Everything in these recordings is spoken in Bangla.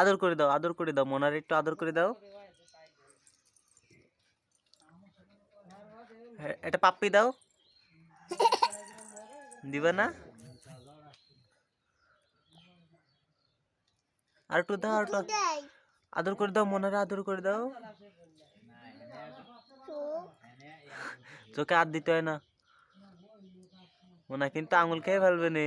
আদর করে দাও আদর করে দাও মোনার একটু আদর করে দাও। হ্যাঁ, এটা পাপ্পি দাও। দিবে না? আর একটু দাও একটু আদর করে দাও মোনারে আদর করে দাও। চোখে হাত দিতে হয় না। মোনা কিন্তু আঙুল খেয়ে ফেলবে নে।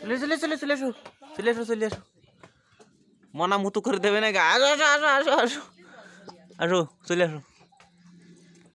চলে চলে চলে চলে আসো চলে আসো চলে আসো মনা মুতু করে দেবে না গা আসো আসো আসো আসো। আসো, চলে আসো